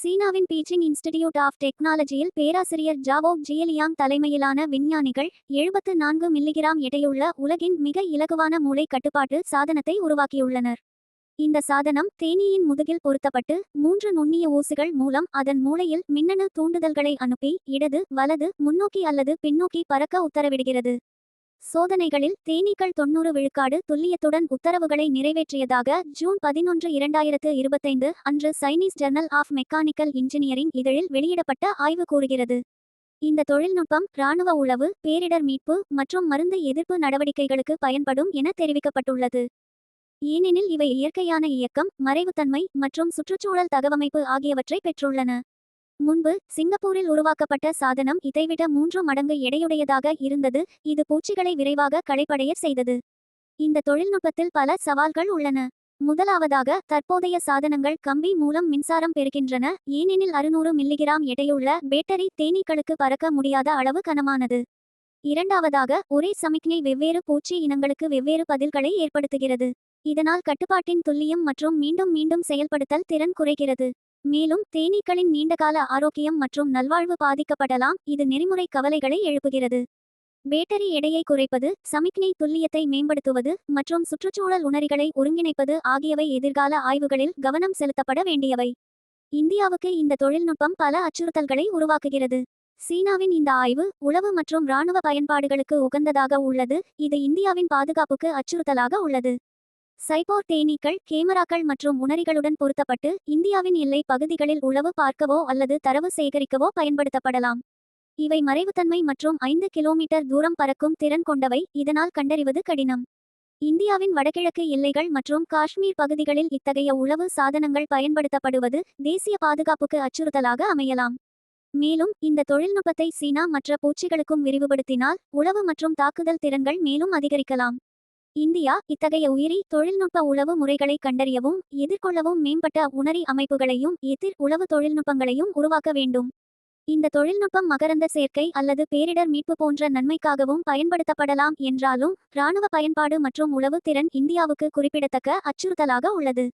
சீனாவின் bleaching institute of டெக்னாலஜியில் பேராசிரியர் ஜாவோ ஜியலியாங் தலைமையிலான விஞ்ஞானிகள் எழுபத்து நான்கு மில்லிகிராம் எடையுள்ள உலகின் மிக இலகுவான மூளை கட்டுப்பாட்டு சாதனத்தை உருவாக்கியுள்ளனர். இந்த சாதனம் தேனீயின் முதுகில் பொருத்தப்பட்டு மூன்று நுண்ணிய ஊசிகள் மூலம் அதன் மூளையில் மின்னணு தூண்டுதல்களை அனுப்பி இடது வலது முன்னோக்கி அல்லது பின்னோக்கி பறக்க உத்தரவிடுகிறது. சோதனைகளில் தேனீக்கள் தொன்னூறு விழுக்காடு துல்லியத்துடன் உத்தரவுகளை நிறைவேற்றியதாக ஜூன் பதினொன்று இரண்டாயிரத்து இருபத்தைந்து அன்று Chinese journal of mechanical engineering இதழில் வெளியிடப்பட்ட ஆய்வு கூறுகிறது. இந்த தொழில்நுட்பம் இராணுவ உளவு பேரிடர் மீட்பு மற்றும் மருந்து எதிர்ப்பு நடவடிக்கைகளுக்கு பயன்படும் என தெரிவிக்கப்பட்டுள்ளது. ஏனெனில் இவை இயற்கையான இயக்கம் மறைவுத்தன்மை மற்றும் சுற்றுச்சூழல் தகவமைப்பு ஆகியவற்றை பெற்றுள்ளன. முன்பு சிங்கப்பூரில் உருவாக்கப்பட்ட சாதனம் இதைவிட மூன்று மடங்கு எடையுடையதாக இருந்தது. இது பூச்சிகளை விரைவாக களைப்படைய செய்தது. இந்த தொழில்நுட்பத்தில் பல சவால்கள் உள்ளன. முதலாவதாக தற்போதைய சாதனங்கள் கம்பி மூலம் மின்சாரம் பெறுகின்றன. ஏனெனில் அறுநூறு மில்லிகிராம் எடையுள்ள பேட்டரி தேனீக்களுக்கு பறக்க முடியாத அளவு கனமானது. இரண்டாவதாக ஒரே சமிக்ஞை வெவ்வேறு பூச்சி இனங்களுக்கு வெவ்வேறு பதில்களை ஏற்படுத்துகிறது. இதனால் கட்டுப்பாட்டின் துல்லியம் மற்றும் மீண்டும் மீண்டும் செயல்படுத்தல் திறன் குறைகிறது. மேலும் தேனீக்களின் நீண்டகால ஆரோக்கியம் மற்றும் நல்வாழ்வு பாதிக்கப்படலாம். இது நெறிமுறை கவலைகளை எழுப்புகிறது. பேட்டரி எடையை குறைப்பது சமிக்ஞை துல்லியத்தை மேம்படுத்துவது மற்றும் சுற்றுச்சூழல் உணரிகளை ஒருங்கிணைப்பது ஆகியவை எதிர்கால ஆய்வுகளில் கவனம் செலுத்தப்பட வேண்டியவை. இந்தியாவுக்கு இந்த தொழில்நுட்பம் பல அச்சுறுத்தல்களை உருவாக்குகிறது. சீனாவின் இந்த ஆய்வு உளவு மற்றும் இராணுவ பயன்பாடுகளுக்கு உகந்ததாக உள்ளது. இது இந்தியாவின் பாதுகாப்புக்கு அச்சுறுத்தலாக உள்ளது. சைபோர் தேனீக்கள் கேமராக்கள் மற்றும் உணரிகளுடன் பொருத்தப்பட்டு இந்தியாவின் எல்லை பகுதிகளில் உளவு பார்க்கவோ அல்லது தரவு சேகரிக்கவோ பயன்படுத்தப்படலாம். இவை மறைவுத்தன்மை மற்றும் ஐந்து கிலோமீட்டர் தூரம் பறக்கும் திறன் கொண்டவை. இதனால் கண்டறிவது கடினம். இந்தியாவின் வடகிழக்கு எல்லைகள் மற்றும் காஷ்மீர் பகுதிகளில் இத்தகைய உளவு சாதனங்கள் பயன்படுத்தப்படுவது தேசிய பாதுகாப்புக்கு அச்சுறுத்தலாக அமையலாம். மேலும் இந்த தொழில்நுட்பத்தை சீனா மற்ற பூச்சிகளுக்கும் விரிவுபடுத்தினால் உளவு மற்றும் தாக்குதல் திறன்கள் மேலும் அதிகரிக்கலாம். இந்தியா இத்தகைய உயிரி தொழில்நுட்ப உளவு முறைகளை கண்டறியவும் எதிர்கொள்ளவும் மேம்பட்ட உணரி அமைப்புகளையும் எதிர் உளவு தொழில்நுட்பங்களையும் உருவாக்க வேண்டும். இந்த தொழில்நுட்பம் மகரந்த சேர்க்கை அல்லது பேரிடர் மீட்பு போன்ற நன்மைக்காகவும் பயன்படுத்தப்படலாம் என்றாலும் இராணுவ பயன்பாடு மற்றும் உளவு திறன் இந்தியாவுக்கு குறிப்பிடத்தக்க அச்சுறுத்தலாக உள்ளது.